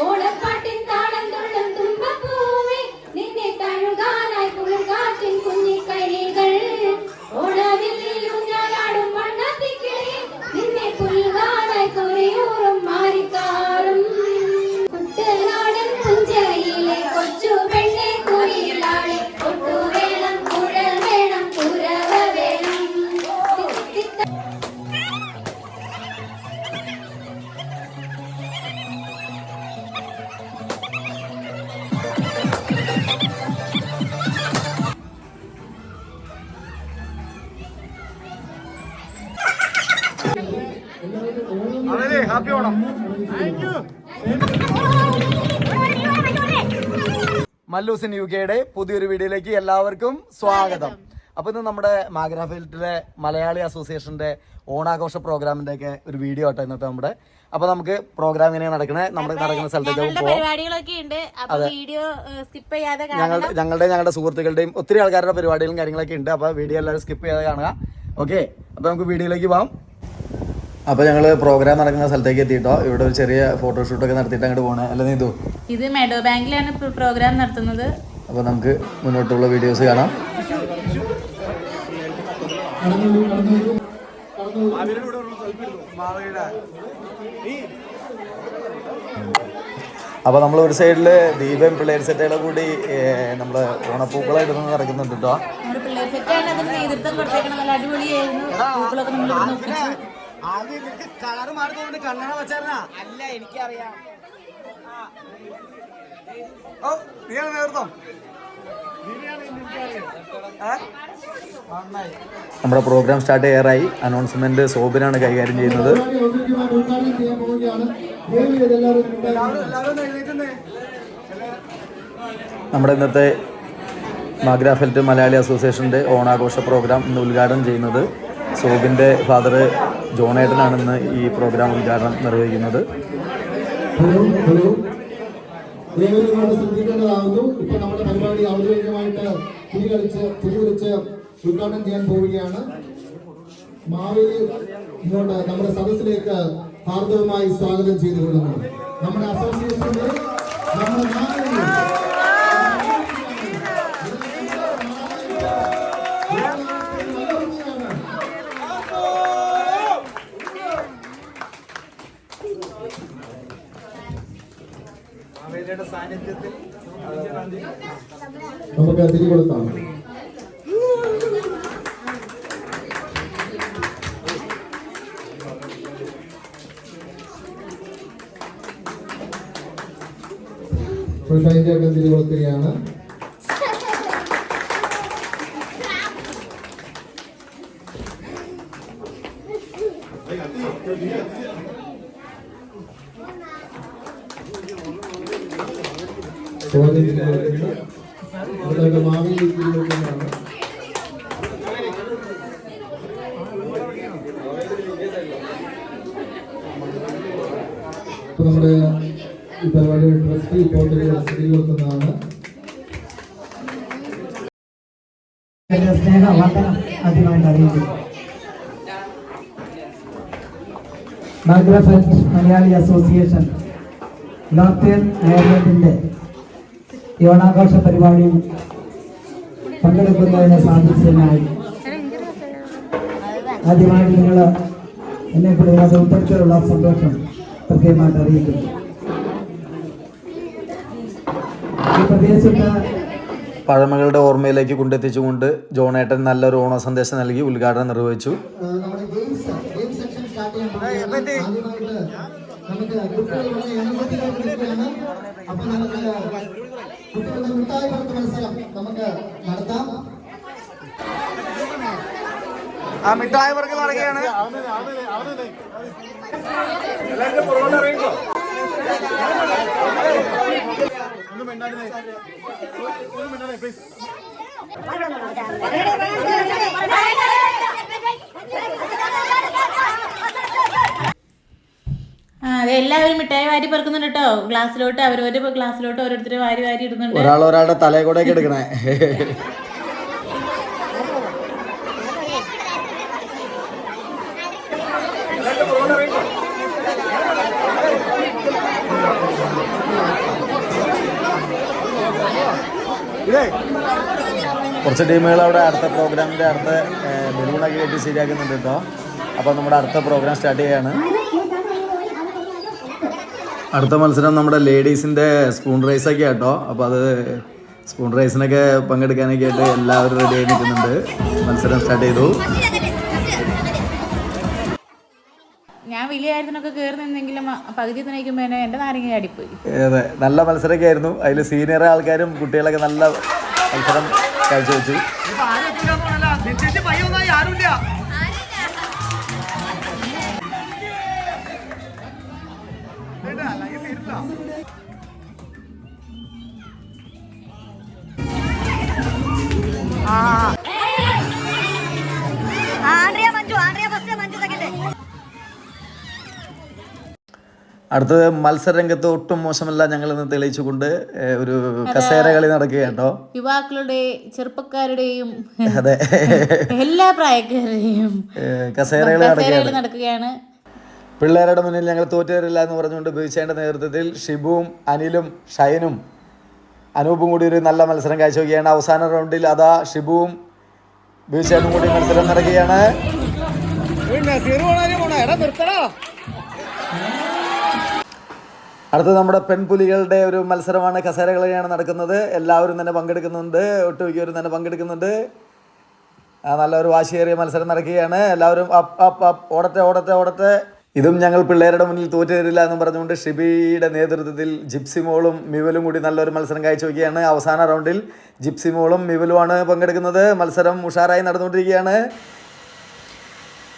ഓണപ്പാട്ടിൻ മല്ലൂസിൻ U കെയുടെ പുതിയൊരു വീഡിയോയിലേക്ക് എല്ലാവർക്കും സ്വാഗതം. അപ്പൊ ഇന്ന് നമ്മുടെ മാഗ്രാഫീൽഡിലെ മലയാളി അസോസിയേഷന്റെ ഓണാഘോഷ പ്രോഗ്രാമിന്റെ ഒക്കെ ഒരു വീഡിയോ ആട്ടോ ഇന്നത്തെ നമ്മുടെ. അപ്പൊ നമുക്ക് പ്രോഗ്രാം ഇങ്ങനെ നടക്കണേ? നമ്മുടെ നടക്കുന്ന സ്ഥലത്തേക്ക് ഞങ്ങൾ കാണണം. ഞങ്ങളുടെ ഞങ്ങളുടെ സുഹൃത്തുക്കളുടെയും ഒത്തിരി ആൾക്കാരുടെ പരിപാടികളും കാര്യങ്ങളൊക്കെ ഉണ്ട്. അപ്പൊ വീഡിയോ എല്ലാവരും സ്കിപ്പ് ചെയ്യാതെ കാണുക. ഓക്കെ അപ്പൊ നമുക്ക് വീഡിയോയിലേക്ക് പോകാം അപ്പോൾ ഞങ്ങൾ പ്രോഗ്രാം നടക്കുന്ന സ്ഥലത്തേക്ക് എത്തിയിട്ടോ. ഇവിടെ ഒരു ചെറിയ ഫോട്ടോഷൂട്ടൊക്കെ നടത്തിയിട്ട് അങ്ങോട്ട് പോകണേ അല്ലേ നീതു? ഇത് മെഡോ ബാങ്കിലാണ് പ്രോഗ്രാം നടത്തുന്നത്. അപ്പോൾ നമുക്ക് മുന്നോട്ടുള്ള വീഡിയോസ് കാണാം. അപ്പോൾ നമ്മൾ ഒരു സൈഡിൽ ദീപം പിള്ളേർ സെറ്റുകളെ കൂടി നമ്മൾ ഓണപ്പൂക്കളായിട്ട് നടക്കുന്നുണ്ട് കേട്ടോ നേതൃത്വം കൊടുത്തേക്കണം നല്ല അടിപൊളിയായിരുന്നു. പൂക്കളൊക്കെ നമ്മൾ ഇവിടെ ഒപ്പിച്ചു കളർ മാറി തോന്നുന്നു കണ്ണട വെച്ചായിരുന്നാ? അല്ല എനിക്കറിയാം. ഓ നീയാണ് നേതൃത്വം? നമ്മുടെ പ്രോഗ്രാം സ്റ്റാർട്ട് ചെയ്യാറായി. അനൗൺസ്മെന്റ് സോബിനാണ് കൈകാര്യം ചെയ്യുന്നത്. നമ്മുടെ ഇന്നത്തെ മാഗ്രാഫെൽറ്റ് മലയാളി അസോസിയേഷന്റെ ഓണാഘോഷ പ്രോഗ്രാം ഇന്ന് ഉദ്ഘാടനം ചെയ്യുന്നത് സോബിന്റെ ഫാദർ ജോണേട്ടനാണ് ഇന്ന് ഈ പ്രോഗ്രാം ഉദ്ഘാടനം നിർവഹിക്കുന്നത്. ശ്രദ്ധിക്കേണ്ടതാകുന്നു. നമ്മുടെ പരിപാടി ഔദ്യോഗികമായിട്ട് ഉദ്ഘാടനം ചെയ്യാൻ പോവുകയാണ്. മാവേലി ഇങ്ങോട്ട് നമ്മുടെ സദസ്സിലേക്ക് ഹാർദവമായി സ്വാഗതം ചെയ്തുകൊള്ളുന്നു. നമ്മുടെ അസോസിയേഷന്റെ നമ്മുടെ നമുക്ക് തിരി കൊടുക്കാം. ഷൈൻ ചേട്ടൻ തിരി കൊടുക്കുകയാണ് ചോദ്യം തിരി കൊടുക്കുന്നു അതുകൊണ്ട് മാവേലി തിരി കൊടുക്കുന്നതാണ് ഇപ്പൊ നമ്മുടെ ഈ പരിപാടിയുടെ ട്രസ്റ്റ് റിപ്പോർട്ടുകൾ തിരി കൊടുക്കുന്നതാണ് എന്റെ സ്നേഹവന്ദനം ആദ്യമായിട്ട് അറിയിക്കുന്നു. ബാഗ്രാഫറ്റ് മലയാളി അസോസിയേഷൻ അയർലൻഡിന്റെ ഈ ഓണാഘോഷ പരിപാടിയിൽ പങ്കെടുക്കുന്നതിന് സാധിച്ചതിനായി ആദ്യമായിട്ട് നിങ്ങൾ എന്നെ കൂടി അത് ഉൾപ്പെടുത്തിയുള്ള സന്തോഷം പ്രത്യേകമായിട്ട് അറിയിക്കുന്നു. ഈ പ്രദേശത്ത് പഴമകളുടെ ഓർമ്മയിലേക്ക് കൊണ്ടെത്തിച്ചുകൊണ്ട് ജോണേട്ടൻ നല്ലൊരു ഓണ സന്ദേശം നൽകി ഉദ്ഘാടനം നിർവഹിച്ചു. മിഠായി നമുക്ക് അതെ എല്ലാവരും മിഠായി വാരി പെറുക്കുന്നുണ്ട് കേട്ടോ. ഗ്ലാസ്സിലോട്ട് അവരവരുടെ ഗ്ലാസ്സിലോട്ട് ഓരോരുത്തർ വാരി വാരി ഇടുന്നുണ്ട്. ഒരാൾ ഒരാളുടെ തലയെ കൂടെ എടുക്കണേ. കുറച്ച് ടീമുകൾ അവിടെ അടുത്ത പ്രോഗ്രാമിന്റെ അടുത്ത ബലൂണൊക്കെ കെട്ടി ശരിയാക്കുന്നുണ്ട് കേട്ടോ. അപ്പോൾ നമ്മുടെ അടുത്ത പ്രോഗ്രാം സ്റ്റാർട്ട് ചെയ്യാണ്. അടുത്ത മത്സരം നമ്മുടെ ലേഡീസിന്റെ സ്പൂൺ റൈസൊക്കെ കേട്ടോ അപ്പോൾ അത് സ്പൂൺ റൈസിനൊക്കെ പങ്കെടുക്കാനൊക്കെ ആയിട്ട് എല്ലാവരും റെഡി ആയി നിൽക്കുന്നുണ്ട്. മത്സരം സ്റ്റാർട്ട് ചെയ്തു. കയറി നിന്നെങ്കിലും പകുതി നയിക്കുമ്പോൾ എന്റെ നാരങ്ങ ചാടിപ്പോയി. അതെ. നല്ല മത്സരമൊക്കെ ആയിരുന്നു. അതിൽ സീനിയർ ആൾക്കാരും കുട്ടികളൊക്കെ നല്ല മത്സരം കാഴ്ചവെച്ചു. ആൻഡ്രിയ അടുത്തത് മത്സരരംഗത്ത് ഒട്ടും മോശമല്ല ഞങ്ങൾ ഇന്ന് തെളിയിച്ചുകൊണ്ട് ഒരു കസേര കളി നടക്കുകയാണ് കേട്ടോ യുവാക്കളുടെ ചെറുപ്പക്കാരുടെയും അതെ. എല്ലാ പ്രായക്കാരുടെയും കസേര കളി നടക്കുകയാണ്. പിള്ളേരുടെ മുന്നിൽ ഞങ്ങൾ തോറ്റുതരില്ല എന്ന് പറഞ്ഞുകൊണ്ട് ബീച്ചേന്റെ നേതൃത്വത്തിൽ ഷിബുവും അനിലും ഷൈനും അനൂപും കൂടി ഒരു നല്ല മത്സരം കാഴ്ചവെക്കുകയാണ്. അവസാന റൗണ്ടിൽ അതാ ഷിബുവും ബീച്ചേനും കൂടി മത്സരം നടക്കുകയാണ്. അടുത്തത് നമ്മുടെ പെൺപുലികളുടെ ഒരു മത്സരമാണ് കസേരകളിയാണ് നടക്കുന്നത്. എല്ലാവരും തന്നെ പങ്കെടുക്കുന്നുണ്ട്. ഒട്ടുമിക്കവരും തന്നെ പങ്കെടുക്കുന്നുണ്ട്. നല്ലൊരു വാശിയേറിയ മത്സരം നടക്കുകയാണ്. എല്ലാവരും അപ്പ് അപ്പ് അപ്പ് ഓടട്ടെ ഓടട്ടെ ഓടട്ടെ. ഇതും ഞങ്ങൾ പിള്ളേരുടെ മുന്നിൽ തോറ്റു തരില്ല എന്ന് പറഞ്ഞുകൊണ്ട് ഷിബിയുടെ നേതൃത്വത്തിൽ ജിപ്സി മോളും മിവലും കൂടി നല്ലൊരു മത്സരം കാഴ്ചവെക്കുകയാണ്. അവസാന റൗണ്ടിൽ ജിപ്സി മോളും മിവലുമാണ് പങ്കെടുക്കുന്നത്. മത്സരം ഉഷാറായി നടന്നുകൊണ്ടിരിക്കുകയാണ്.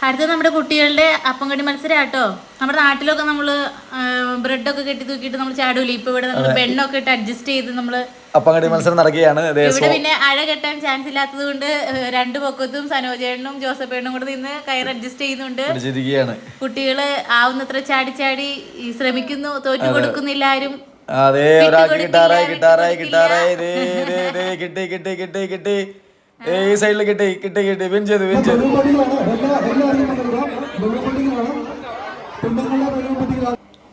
അടുത്തത് നമ്മുടെ കുട്ടികളുടെ അപ്പം കടി മത്സരം കേട്ടോ നമ്മുടെ നാട്ടിലൊക്കെ നമ്മൾ ബ്രെഡൊക്കെ കെട്ടി തൂക്കിയിട്ട് നമ്മൾ ചാടൂലേ? ഇപ്പൊ ഇവിടെ നമ്മൾ പെണ്ണൊക്കെ ഇട്ട് അഡ്ജസ്റ്റ് ചെയ്ത് നമ്മൾ അപ്പങ്കടി മത്സരം നടക്കുകയാണ്. ഇവിടെ പിന്നെ അഴ കെട്ടാൻ ചാൻസ് ഇല്ലാത്തത് കൊണ്ട് രണ്ടു പൊക്കത്തും സനോജേണ്ണും ജോസഫേണ്ണും കൂടെ നിന്ന് കയർ അഡ്ജസ്റ്റ് ചെയ്യുന്നുണ്ട്. കുട്ടികൾ ആവുന്നത്ര ചാടി ചാടി ശ്രമിക്കുന്നു തോറ്റു കൊടുക്കുന്നില്ല ആരും. അതെ ഒരാൾ കിട്ടാറായി കിട്ടാറായി കിട്ടാറായി. കിട്ടി കിട്ടി കിട്ടി കിട്ടി. ഏ, ഈ സൈഡിൽ കിട്ടി കിട്ടി കിട്ടി. വിൻ ചെയ്തു വിൻ ചെയ്തു.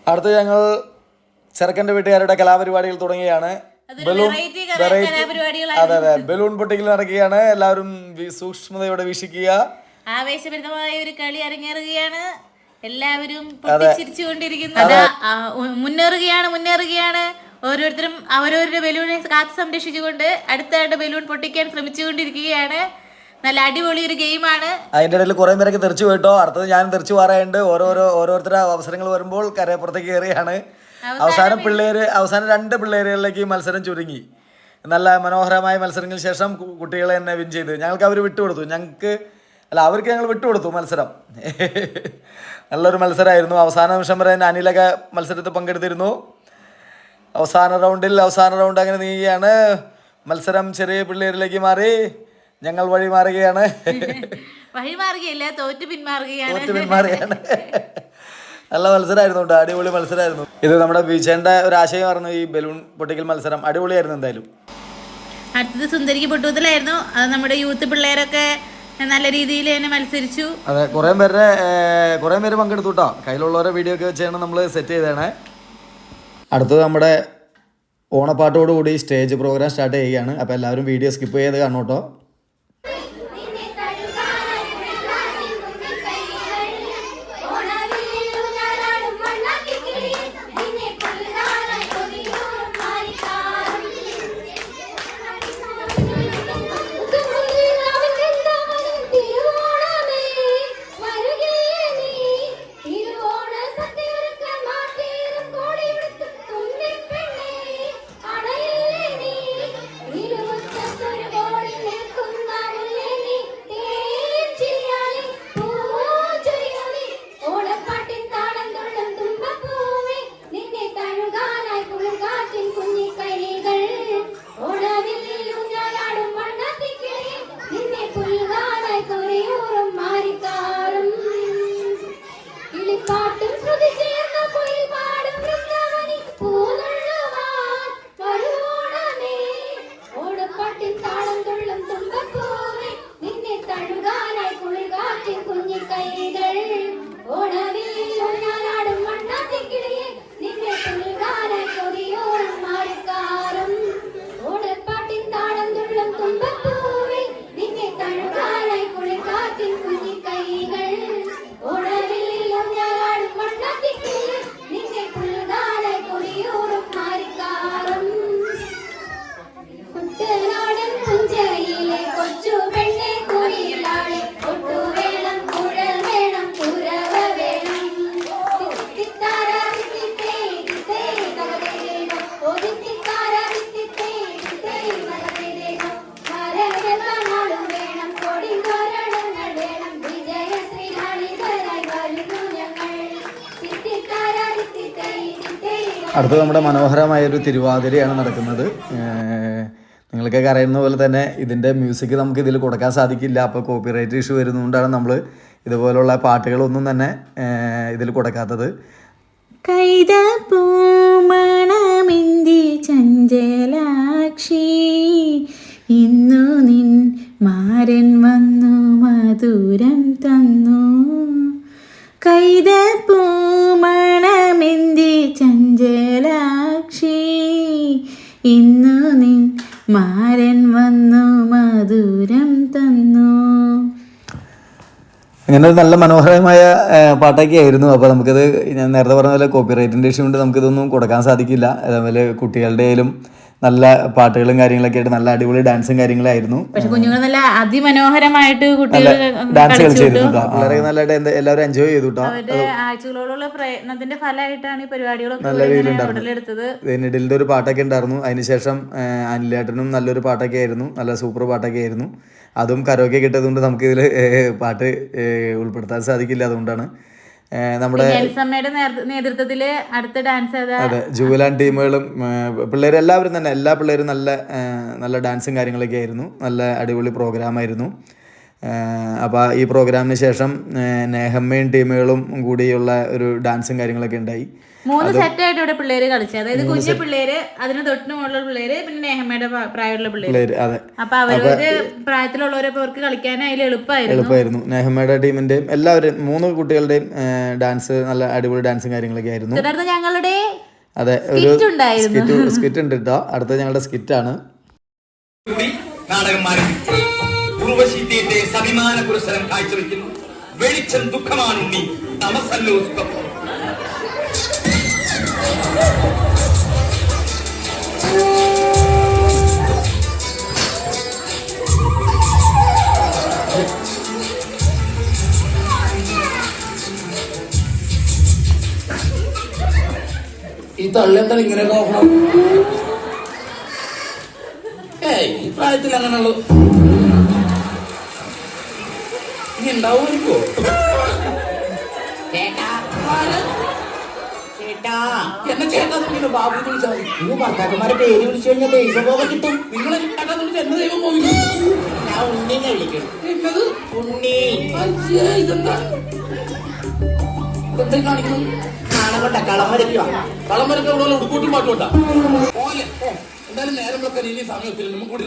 അടുത്ത ഞങ്ങൾ ചെറുക്കന്റെ വീട്ടുകാരുടെ കലാപരിപാടികൾ തുടങ്ങിയാണ് ബലൂൺ. അതെ അതെ. ബലൂൺ പൊട്ടിക്കൽ നടക്കുകയാണ്. എല്ലാവരും സൂക്ഷ്മതയോടെ വീക്ഷിക്കുക. ആവേശഭരിതമായ ഒരു കളി അരങ്ങേറുകയാണ്. എല്ലാവരും പൊട്ടിച്ചിരിച്ചുകൊണ്ടിരിക്കുന്നു മുന്നേറുകയാണ് മുന്നേറുകയാണ്. ഓരോരുത്തരും അവരവരുടെ ബലൂണിനെ കാത്തു സംരക്ഷിച്ചുകൊണ്ട് അടുത്തയാളുടെ ബലൂൺ പൊട്ടിക്കാൻ ശ്രമിച്ചുകൊണ്ടിരിക്കുകയാണ്. നല്ല അടിപൊളി ഒരു ഗെയിമാണ്. അതിന്റെ ഇടയിൽ കുറെ പേരൊക്കെ തെറിച്ചു പോയിട്ടോ. അടുത്തത് ഞാൻ തെറിച്ചു പറയാറുണ്ട് ഓരോരോ ഓരോരുത്തരുടെ അവസരങ്ങൾ വരുമ്പോൾ കരയപ്പുറത്തേക്ക് കയറിയാണ്. അവസാനം പിള്ളേര് അവസാനം രണ്ട് പിള്ളേരുകളിലേക്ക് മത്സരം ചുരുങ്ങി. നല്ല മനോഹരമായ മത്സരങ്ങൾക്ക് ശേഷം കുട്ടികളെ തന്നെ വിൻ ചെയ്ത്. ഞങ്ങൾക്ക് അവർ വിട്ടുകൊടുത്തു. ഞങ്ങൾക്ക് അല്ല അവർക്ക് ഞങ്ങൾ വിട്ടുകൊടുത്തു മത്സരം. നല്ലൊരു മത്സരമായിരുന്നു. അവസാന നിമിഷം വരെ അനിലൊക്കെ മത്സരത്തിൽ പങ്കെടുത്തിരുന്നു. അവസാന റൗണ്ടിൽ അവസാന റൗണ്ട് അങ്ങനെ നീങ്ങുകയാണ്. മത്സരം ചെറിയ പിള്ളേരിലേക്ക് മാറി. ഞങ്ങൾ വഴി മാറുകയാണ്. വഴി മാറുകയല്ല? തോറ്റു പിന്മാറുകയാണ്. തോറ്റ് പിന്മാറുകയാണ്. നല്ല മത്സരമായിരുന്നു കേട്ടോ. അടിപൊളി മത്സരമായിരുന്നു. ഇത് നമ്മുടെ വിജയന്റെ ഒരു ആശയം ആശയമായിരുന്നു ഈ ബലൂൺ പൊട്ടിക്കൽ മത്സരം. അടിപൊളിയായിരുന്നു എന്തായാലും. അടുത്തത് സുന്ദരിക്ക് പൊട്ടുകൂത്തലായിരുന്നു. അത് നമ്മുടെ യൂത്ത് പിള്ളേരൊക്കെ നല്ല രീതിയിൽ തന്നെ മത്സരിച്ചു. അതെ കുറേ പേരുടെ കുറേ പേര് പങ്കെടുത്തു കേട്ടോ. കയ്യിലുള്ളവരെ വീഡിയോ ഒക്കെ വെച്ചാണ് നമ്മൾ സെറ്റ് ചെയ്തേണേ. അടുത്തത് നമ്മുടെ ഓണപ്പാട്ടോടുകൂടി സ്റ്റേജ് പ്രോഗ്രാം സ്റ്റാർട്ട് ചെയ്യുകയാണ്. അപ്പോൾ എല്ലാവരും വീഡിയോ സ്കിപ്പ് ചെയ്ത് കാണും കേട്ടോ. അടുത്ത നമ്മുടെ മനോഹരമായ ഒരു തിരുവാതിരയാണ് നടക്കുന്നത്. നിങ്ങൾക്കൊക്കെ അറിയുന്ന പോലെ തന്നെ ഇതിന്റെ മ്യൂസിക് നമുക്ക് ഇതിൽ കൊടുക്കാൻ സാധിക്കില്ല. അപ്പോൾ കോപ്പിറൈറ്റ് ഇഷ്യൂ വരുന്നതുകൊണ്ടാണ് നമ്മൾ ഇതുപോലുള്ള പാട്ടുകളൊന്നും തന്നെ ഇതിൽ കൊടുക്കാത്തത്. ചഞ്ചലാക്ഷി ഇന്നു നിൻ മാരൻ വന്നു മധുരം തന്നു. കൈത പൂമണമെന്തി ചഞ്ചലാക്ഷി. ഇന്നു നിൻ മാരൻ വന്നു മധുരം തന്നു. അങ്ങനെ ഒരു നല്ല മനോഹരമായ പാട്ടൊക്കെ ആയിരുന്നു. അപ്പോൾ നമുക്കത് ഞാൻ നേരത്തെ പറഞ്ഞ പോലെ കോപ്പിറൈറ്റിന്റെ ഇഷ്യൂ കൊണ്ട് നമുക്കിതൊന്നും കൊടുക്കാൻ സാധിക്കില്ല. അതേപോലെ കുട്ടികളുടെ കയ്യിലും നല്ല പാട്ടുകളും കാര്യങ്ങളൊക്കെ ആയിട്ട് നല്ല അടിപൊളി ഡാൻസും കാര്യങ്ങളായിരുന്നു. പക്ഷെ കുഞ്ഞുങ്ങൾ നല്ല അതിമനോഹരമായിട്ട് കുട്ടികൾ ഡാൻസ് കളിച്ചു കളിച്ചിരുന്നു വളരെ നല്ലതായിട്ട് എല്ലാവരും എൻജോയ് ചെയ്തു ആഴ്ചകളോടുള്ള പ്രയത്നത്തിന്റെ ഫലമായിട്ടാണ് ഈ പരിപാടികളൊക്കെ നല്ല രീതിയിലുണ്ടായിരുന്നു. ഒരു പാട്ടൊക്കെ ഉണ്ടായിരുന്നു. അതിനുശേഷം അനിലേട്ടനും നല്ലൊരു പാട്ടൊക്കെ ആയിരുന്നു. നല്ല സൂപ്പർ പാട്ടൊക്കെ ആയിരുന്നു. അതും കരോക്കെ കിട്ടിയതുകൊണ്ട് നമുക്ക് ഇതിൽ പാട്ട് ഉൾപ്പെടുത്താൻ സാധിക്കില്ല അതുകൊണ്ടാണ്. നമ്മുടെ നേതൃത്വത്തിൽ അടുത്ത ഡാൻസ് അതെ ജൂലാൻ ടീമുകളും പിള്ളേർ എല്ലാവരും തന്നെ എല്ലാ പിള്ളേരും നല്ല നല്ല ഡാൻസും കാര്യങ്ങളൊക്കെ ആയിരുന്നു. നല്ല അടിപൊളി പ്രോഗ്രാമായിരുന്നു അപ്പോൾ ഈ പ്രോഗ്രാമിന് ശേഷം നെഹമ്മയും ടീമുകളും കൂടിയുള്ള ഒരു ഡാൻസും കാര്യങ്ങളൊക്കെ ഉണ്ടായി. മൂന്ന് സെറ്റായിട്ട് ഇവിടെ പിള്ളേര് കളിച്ചു അതായത് കുഞ്ഞു പിള്ളേര് അതിന് തൊട്ടിന് മുകളിലുള്ള പിള്ളേര് പിന്നെ നെഹമ്മയുടെ പ്രാ- പ്രായമുള്ള പിള്ളേര്. അതെ. അപ്പൊ അവരവര് പ്രായത്തിലുള്ളവരൊക്കെ അവർക്ക് കളിക്കാൻ അതിൽ എളുപ്പമായിരുന്നു. എളുപ്പമായിരുന്നു. നെഹമ്മയുടെ ടീമിന്റെയും എല്ലാവരും മൂന്ന് കുട്ടികളുടെയും ഡാൻസ് നല്ല അടിപൊളി ഡാൻസും കാര്യങ്ങളൊക്കെ ആയിരുന്നു. തുടർന്ന് ഞങ്ങളുടെ അതെ ഒരു. സ്കിറ്റ് സ്കിറ്റ് ഉണ്ട് കേട്ടോ അടുത്ത ഞങ്ങളുടെ സ്കിറ്റ് ആണ്. നാടകം ആരംഭിച്ചു ഉർവശി തിയേറ്റേഴ്സ് അഭിമാന പുരസ്സരം കാഴ്ചവെക്കുന്നു. വെളിച്ചം ദുഃഖമാണ് ഉണ്ണി തമസല്ലോ സുഖം. ഈ തള്ളെന്താ ഇങ്ങനെ നോക്കണം? ഏയ് ഈ പ്രായത്തിൽ അങ്ങനെയുള്ളു. ഇനി ഉണ്ടാവുമായിരിക്കോ എന്നെ ചേട്ടാ നിങ്ങൾ ബാബു വിളിച്ചാൽ നിങ്ങൾ ഭർത്താക്കന്മാരെ പേര് വിളിച്ചു കഴിഞ്ഞാൽ ദൈവഭോഗം കിട്ടും. നിങ്ങൾ ചേട്ടാ എന്നെ ദൈവം പോയി ഞാൻ ഉണ്ണിനെ വിളിക്കണം എന്നത്? ഉണ്ണി. അയ്യേ, ഇതെന്താ? കാണണ്ട കളമരക്ക ഇവിടെ ഉടുക്കൂട്ടി പോലെ എന്തായാലും നേരം വിളക്കാൻ ഇനി സമയത്തിൽ നമുക്ക് കൂടി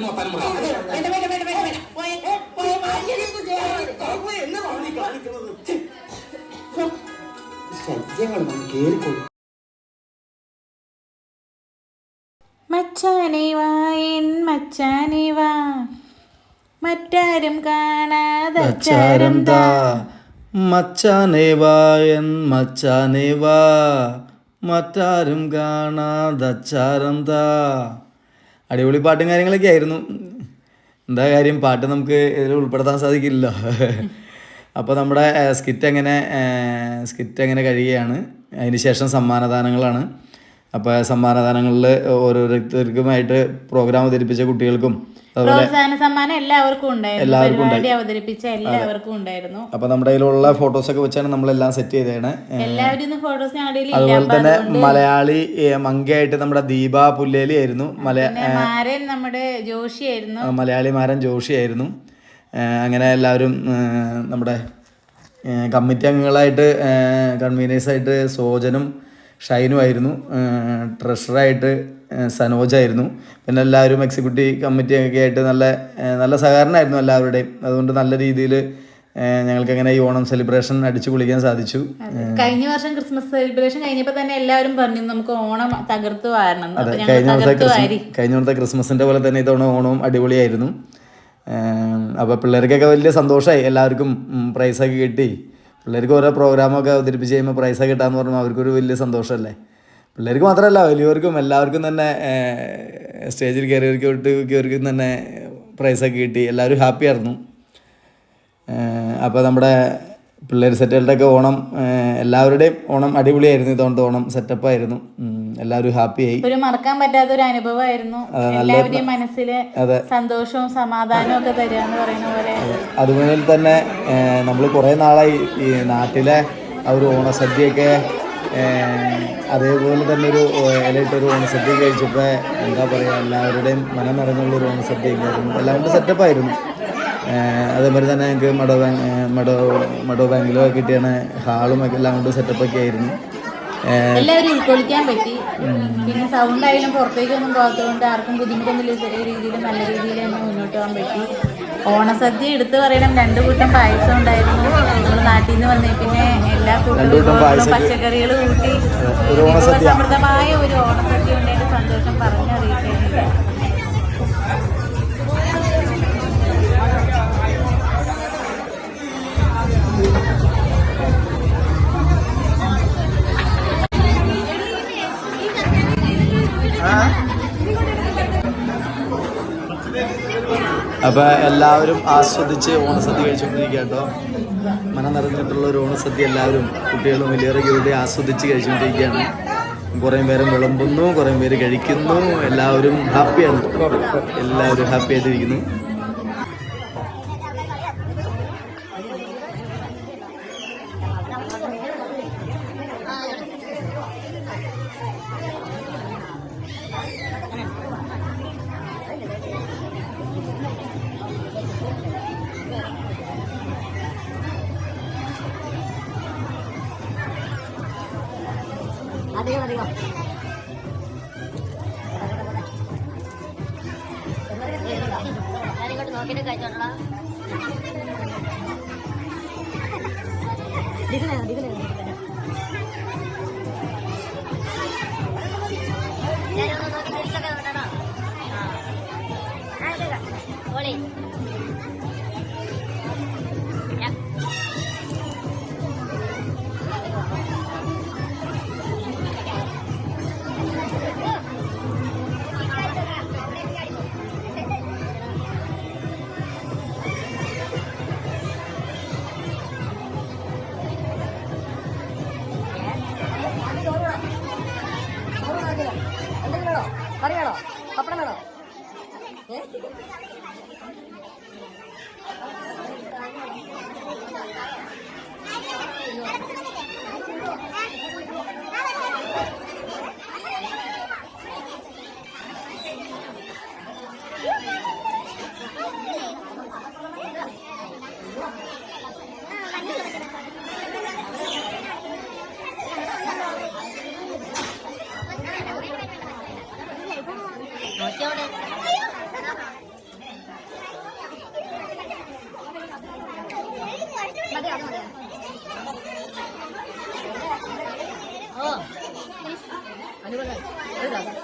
മച്ചാനെ വാ മറ്റാരും കാണാതെ അച്ചാരം താ മറ്റാരും കാണാതെ അടിപൊളി പാട്ടും കാര്യങ്ങളൊക്കെ ആയിരുന്നു എന്താ കാര്യം? പാട്ട് നമുക്ക് ഇതിൽ ഉൾപ്പെടുത്താൻ സാധിക്കില്ലല്ലോ. അപ്പോൾ നമ്മുടെ സ്കിറ്റ് അങ്ങനെ സ്കിറ്റ് അങ്ങനെ കഴിയുകയാണ്? അതിനുശേഷം സമ്മാനദാനങ്ങളാണ്. അപ്പോൾ സമ്മാനദാനങ്ങളിൽ ഓരോരുത്തർക്കുമായിട്ട് പ്രോഗ്രാം അവതരിപ്പിച്ച കുട്ടികൾക്കും പ്രോത്സാഹന സമ്മാനം എല്ലാവർക്കും ഉണ്ടായിരുന്നു. എല്ലാവർക്കും പരിപാടി അവതരിപ്പിച്ച എല്ലാവർക്കും ഉണ്ടായിരുന്നു. അപ്പോൾ നമ്മുടെ കയ്യിലുള്ള ഫോട്ടോസൊക്കെ വെച്ചാണ് നമ്മളെല്ലാം സെറ്റ് ചെയ്തേണ് എല്ലാവരും ഫോട്ടോസ് അതുപോലെ തന്നെ മലയാളി മങ്കയായിട്ട് നമ്മുടെ ദീപ പുല്ലേലി ആയിരുന്നു. മലയാളി മാരൻ നമ്മുടെ ജോഷിയായിരുന്നു. ആ, മലയാളിമാരൻ ജോഷിയായിരുന്നു ഏ, അങ്ങനെ എല്ലാവരും നമ്മുടെ കമ്മിറ്റി അംഗങ്ങളായിട്ട് കൺവീനേഴ്സായിട്ട് സോജനും ഷൈനും ആയിരുന്നു ട്രഷറായിട്ട് സനോജായിരുന്നു പിന്നെ എല്ലാവരും എക്സിക്യൂട്ടീവ് കമ്മിറ്റി ഒക്കെ ആയിട്ട് നല്ല നല്ല സഹകരണമായിരുന്നു എല്ലാവരുടെയും. അതുകൊണ്ട് നല്ല രീതിയിൽ ഞങ്ങൾക്ക് അങ്ങനെ ഈ ഓണം സെലിബ്രേഷൻ അടിച്ചു പൊളിക്കാൻ സാധിച്ചു. കഴിഞ്ഞ വർഷം ക്രിസ്മസ് സെലിബ്രേഷൻ കഴിഞ്ഞപ്പോ തന്നെ എല്ലാവരും പറഞ്ഞു നമുക്ക് ഓണം തകർത്ത് വാരണം. അപ്പൊ കഴിഞ്ഞ വർഷത്തെ കഴിഞ്ഞ വർഷത്തെ ക്രിസ്മസിന്റെ പോലെ തന്നെ ഇത്തവണ ഓണവും അടിപൊളിയായിരുന്നു. അപ്പോൾ പിള്ളേർക്കൊക്കെ വലിയ സന്തോഷമായി. എല്ലാവർക്കും പ്രൈസ് പ്രൈസൊക്കെ കിട്ടി. പിള്ളേർക്ക് ഓരോ പ്രോഗ്രാമൊക്കെ അവതരിപ്പിച്ച് കഴിയുമ്പോൾ പ്രൈസൊക്കെ കിട്ടാന്ന് പറഞ്ഞാൽ അവർക്കൊരു വലിയ സന്തോഷമല്ലേ പിള്ളേർക്ക് മാത്രമല്ല വലിയവർക്കും എല്ലാവർക്കും തന്നെ സ്റ്റേജിൽ കയറിയവർക്ക് വിട്ടവർക്കും തന്നെ പ്രൈസൊക്കെ കിട്ടി. എല്ലാവരും ഹാപ്പിയായിരുന്നു അപ്പോൾ നമ്മുടെ പിള്ളേർ സെറ്റുകളുടെയൊക്കെ ഓണം എല്ലാവരുടെയും ഓണം അടിപൊളിയായിരുന്നു ഇതുകൊണ്ട് ഓണം സെറ്റപ്പ് ആയിരുന്നു എല്ലാവരും ഹാപ്പിയായി. ഒരു മറക്കാൻ പറ്റാത്ത ഒരു അനുഭവമായിരുന്നു എല്ലാവരുടെയും മനസ്സിൽ സന്തോഷവും സമാധാനവും ഒക്കെ തരിക എന്ന് പറയുന്ന പോലെ. അതുപോലെ തന്നെ നമ്മൾ കുറെ നാളായി ഈ നാട്ടിലെ ആ ഒരു ഓണസദ്യയൊക്കെ അതേപോലെ തന്നെ ഒരു ഇലയിട്ടൊരു ഓണസദ്യ കഴിച്ചപ്പോൾ എന്താ പറയുക എല്ലാവരുടെയും മനം നിറഞ്ഞുള്ള ഒരു ഉണ്ടായിരുന്നു എല്ലാം കൊണ്ട് സെറ്റപ്പായിരുന്നു. അതേപോലെ തന്നെ ഞങ്ങൾക്ക് മഡോ ബാങ്ക് മഡോ മഡോ ബാങ്കിലോ കിട്ടിയാണ് ഹാളും ഒക്കെ എല്ലാം കൊണ്ട് സെറ്റപ്പൊക്കെ ആയിരുന്നു. എല്ലാവരും ഉൾക്കൊള്ളിക്കാൻ പറ്റി. പിന്നെ സൗണ്ട് ആയാലും പുറത്തേക്കൊന്നും പോകാത്തതുകൊണ്ട് ആർക്കും ബുദ്ധിമുട്ടൊന്നും ചെറിയ രീതിയിൽ നല്ല രീതിയിൽ തന്നെ മുന്നോട്ട് പോകാൻ പറ്റി. ഓണസദ്യ എടുത്തു പറയണം രണ്ടു കൂട്ടം പായസം ഉണ്ടായിരുന്നു. നമ്മൾ നാട്ടിൽ നിന്ന് വന്നേ. പിന്നെ എല്ലാ കൂട്ടം രണ്ടു കൂട്ടം. പച്ചക്കറികൾ കൂട്ടി. സമൃദ്ധമായ ഒരു ഓണസദ്യ ഉണ്ടായിട്ട് സന്തോഷം പറഞ്ഞറിയിക്കാനില്ല. അപ്പോൾ എല്ലാവരും ആസ്വദിച്ച് ഓണസദ്യ കഴിച്ചുകൊണ്ടിരിക്കുക കേട്ടോ. മനം നിറഞ്ഞിട്ടുള്ള ഒരു ഓണസദ്യ എല്ലാവരും കുട്ടികളും വലിയവരൊക്കെ ആസ്വദിച്ച് കഴിച്ചുകൊണ്ടിരിക്കുകയാണ്. കുറേ പേര് വിളമ്പുന്നു കുറേ പേര് കഴിക്കുന്നു. എല്ലാവരും ഹാപ്പിയാണ്. എല്ലാവരും ഹാപ്പി ആയിട്ടിരിക്കുന്നു. അധികം അധികം ഞാനിങ്ങോട്ട് നോക്കിയിട്ട് കഴിച്ചോട്ടാ ഡിസൈൻ ഡിസൈൻ ഞാനൊന്ന് നോക്കി തിരിച്ചൊക്കെ നോക്കട്ടോ ഓളി え哎，你们 balik.